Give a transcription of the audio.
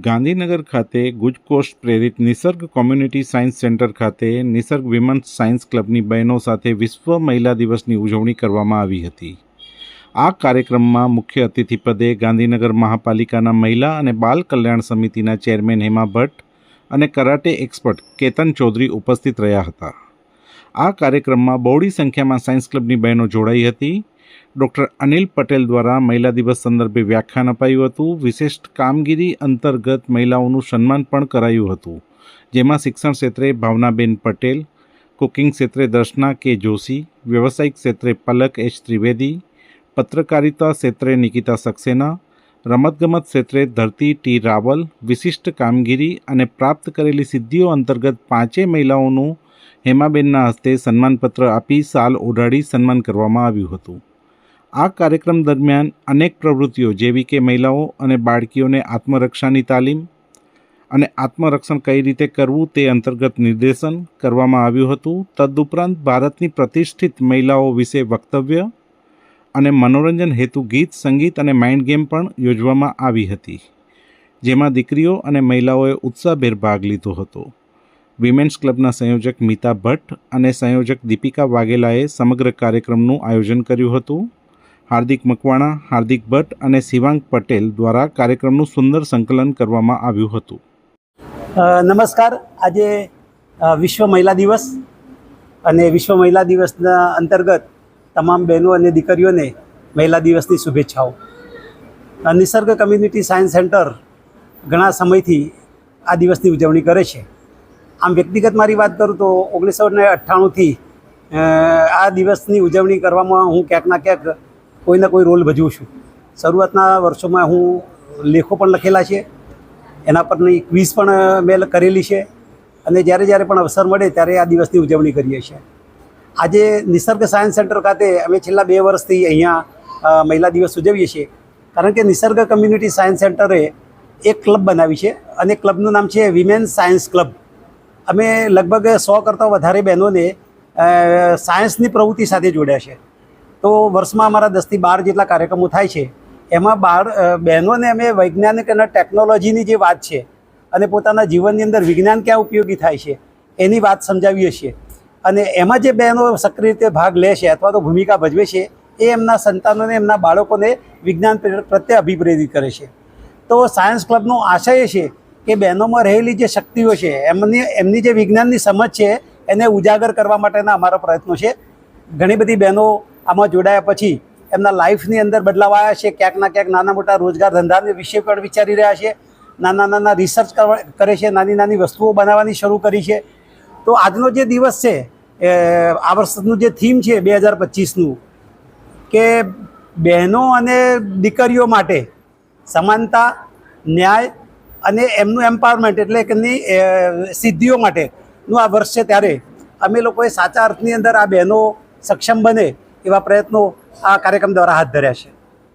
ગાંધીનગર ખાતે ગુજકોષ પ્રેરિત નિસર્ગ community science centre ખાતે નિસર્ગ વિમન્સ સાયન્સ ક્લબની બહેનો સાથે વિશ્વ મહિલા દિવસની ઉજવણી કરવામાં આવી હતી. આ કાર્યક્રમમાં મુખ્ય અતિથિ પદે ગાંધીનગર મહાપાલિકાના મહિલા અને બાલ કલ્યાણ સમિતિના ચેરમેન હેમા ભટ્ટ અને કરાટે એક્સપર્ટ કેતન ચૌધરી ઉપસ્થિત રહ્યા હતા. આ કાર્યક્રમમાં બહોળી સંખ્યામાં સાયન્સ ક્લબની બહેનો જોડાઈ હતી. ડૉક્ટર અનિલ પટેલ દ્વારા મહિલા દિવસ સંદર્ભે વ્યાખ્યાન અપાયું હતું. વિશિષ્ટ કામગીરી અંતર્ગત મહિલાઓનું સન્માન પણ કરાયું હતું. જેમાં શિક્ષણ ક્ષેત્રે ભાવનાબેન પટેલ, કુકિંગ ક્ષેત્રે દર્શના કે જોશી, વ્યવસાયિક ક્ષેત્રે પલક એચ ત્રિવેદી, પત્રકારિતા ક્ષેત્રે નિકિતા સક્સેના, રમતગમત ક્ષેત્રે ધરતી ટી રાવલ, વિશિષ્ટ કામગીરી અને પ્રાપ્ત કરેલી સિદ્ધિઓ અંતર્ગત પાંચે મહિલાઓનું હેમાબેનના હસ્તે સન્માનપત્ર આપી સાલ ઓઢાડી સન્માન કરવામાં આવ્યું હતું. આ કાર્યક્રમ દરમિયાન અનેક પ્રવૃત્તિઓ, જેવી કે મહિલાઓ અને બાળકીઓને આત્મરક્ષાની તાલીમ અને આત્મરક્ષણ કઈ રીતે કરવું તે અંતર્ગત નિર્દેશન કરવામાં આવ્યું હતું. તદુપરાંત ભારતની પ્રતિષ્ઠિત મહિલાઓ વિશે વક્તવ્ય અને મનોરંજન હેતુ ગીત, સંગીત અને માઇન્ડ ગેમ પણ યોજવામાં આવી હતી, જેમાં દીકરીઓ અને મહિલાઓએ ઉત્સાહભેર ભાગ લીધો હતો. વિમેન્સ ક્લબના સંયોજક મિતા ભટ્ટ અને સંયોજક દીપિકા વાઘેલાએ સમગ્ર કાર્યક્રમનું આયોજન કર્યું હતું. હાર્દિક મકવાણા, હાર્દિક ભટ્ટ અને શિવાંગ પટેલ દ્વારા કાર્યક્રમનું સુંદર સંકલન કરવામાં આવ્યું હતું. નમસ્કાર. આજે વિશ્વ મહિલા દિવસ અને વિશ્વ મહિલા દિવસના અંતર્ગત તમામ બહેનો અને દીકરીઓને મહિલા દિવસની શુભેચ્છાઓ. નિસર્ગ કમ્યુનિટી સાયન્સ સેન્ટર ઘણા સમયથી આ દિવસની ઉજવણી કરે છે. આમ વ્યક્તિગત મારી વાત કરું તો ઓગણીસો ને અઠ્ઠાણુંથી આ દિવસની ઉજવણી કરવામાં હું ક્યાંક ના ક્યાંક કોઈના કોઈ રોલ ભજવું છું. શરૂઆતના વર્ષોમાં હું લેખો પણ લખેલા છે. એના પરની ક્વિઝ પણ મેં કરેલી છે. અને જ્યારે જ્યારે પણ અવસર મળે ત્યારે આ દિવસની ઉજવણી કરીએ છીએ. આજે નિસર્ગ સાયન્સ સેન્ટર ખાતે અમે છેલ્લા બે વર્ષથી અહીંયા મહિલા દિવસ ઉજવીએ છીએ. કારણ કે નિસર્ગ કમ્યુનિટી સાયન્સ સેન્ટરે એક ક્લબ બનાવી છે અને ક્લબનું નામ છે વિમેન સાયન્સ ક્લબ. અમે લગભગ સો કરતાં વધારે બહેનોને સાયન્સની પ્રવૃત્તિ સાથે જોડ્યા છે. તો વર્ષમાં અમારા દસથી બાર જેટલા કાર્યક્રમો થાય છે. એમાં બાર બહેનોને અમે વૈજ્ઞાનિક અને ટેકનોલોજીની જે વાત છે અને પોતાના જીવનની અંદર વિજ્ઞાન ક્યાં ઉપયોગી થાય છે, એની વાત સમજાવીએ છીએ. અને એમાં જે બહેનો સક્રિય રીતે ભાગ લે છે અથવા તો ભૂમિકા ભજવે છે, એ એમના સંતાનોને એમના બાળકોને વિજ્ઞાન પ્રત્યે અભિપ્રેરિત કરે છે. તો સાયન્સ ક્લબનો આશય છે કે બહેનોમાં રહેલી જે શક્તિઓ છે, એમની એમની જે વિજ્ઞાનની સમજ છે, એને ઉજાગર કરવા માટેના અમારા પ્રયત્નો છે. ઘણી બધી બહેનો આમાં જોડાયા પછી એમના લાઈફની અંદર બદલાવ આવ્યા છે. ક્યાંક ના ક્યાંક નાના મોટા રોજગાર ધંધાને વિશે પણ વિચારી રહ્યા છે. નાના નાના રિસર્ચ કરે છે. નાની નાની વસ્તુઓ બનાવવાની શરૂ કરી છે. તો આજનો જે દિવસ છે આ વર્ષનું જે થીમ છે બે હજાર પચીસનું, કે બહેનો અને દીકરીઓ માટે સમાનતા, ન્યાય અને એમનું એમ્પાવરમેન્ટ એટલે કે સિદ્ધિઓ માટેનું આ વર્ષ છે. ત્યારે અમે લોકોએ સાચા અર્થની અંદર આ બહેનો સક્ષમ બને એવા પ્રયત્નો આ કાર્યક્રમ દ્વારા હાથ ધર્યા છે.